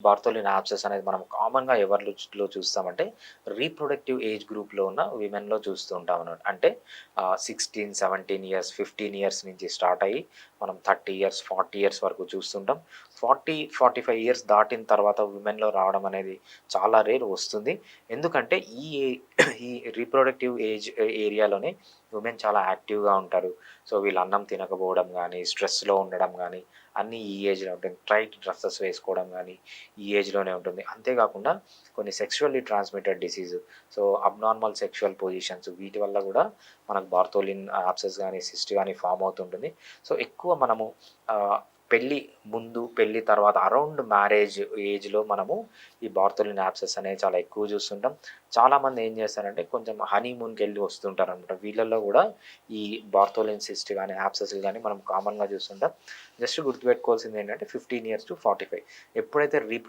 Bartholin apses అనేది మనం కామన్‌గా ఎవరిలో చూస్తామంటే రీప్రొడక్టివ్ ఏజ్ గ్రూప్‌లో ఉన్న విమెన్‌లో చూస్తూ ఉంటాం అనమాట అంటే సిక్స్టీన్ సెవెంటీన్ ఇయర్స్, 15 ఇయర్స్ నుంచి స్టార్ట్ అయ్యి మనం 30 ఇయర్స్, 40 ఇయర్స్ వరకు చూస్తుంటాం. 40, 45 ఇయర్స్ దాటిన తర్వాత విమెన్‌లో రావడం అనేది చాలా రేర్ వస్తుంది. ఎందుకంటే ఈ ఈ రీప్రొడక్టివ్ ఏజ్ ఏరియాలోనే ఉమెన్ చాలా యాక్టివ్‌గా ఉంటారు. సో, వీళ్ళు అన్నం తినకపోవడం కానీ స్ట్రెస్‌లో ఉండడం కానీ అన్నీ ఈ ఏజ్‌లో ఉంటాయి టైట్ డ్రెస్సెస్ వేసుకోవడం కానీ ఈ ఏజ్‌లోనే ఉంటుంది. అంతేకాకుండా కొన్ని sexually transmitted disease so, abnormal sexual positions వీటి వల్ల కూడా మనకు బార్తోలిన్ ఆప్సెస్ కానీ సిస్ట్ కానీ ఫార్మ్ అవుతుంటుంది. సో, ఎక్కువ మనము uh, పెళ్ళి ముందు, పెళ్ళి తర్వాత అరౌండ్ మ్యారేజ్ ఏజ్‌లో మనము ఈ బార్తోలిన్ యాప్సెస్ అనేవి చాలా ఎక్కువ చూస్తుంటాం. చాలామంది ఏం చేస్తారంటే కొంచెం హనీమూన్కి వెళ్ళి వస్తుంటారనమాట. వీళ్ళల్లో కూడా ఈ బార్తోలిన్ సిస్ట్ కానీ యాప్సెస్ కానీ మనం కామన్‌గా చూస్తుంటాం. జస్ట్ గుర్తుపెట్టుకోవాల్సింది ఏంటంటే 15 ఇయర్స్ టు 45 ఎప్పుడైతే రీప్రొ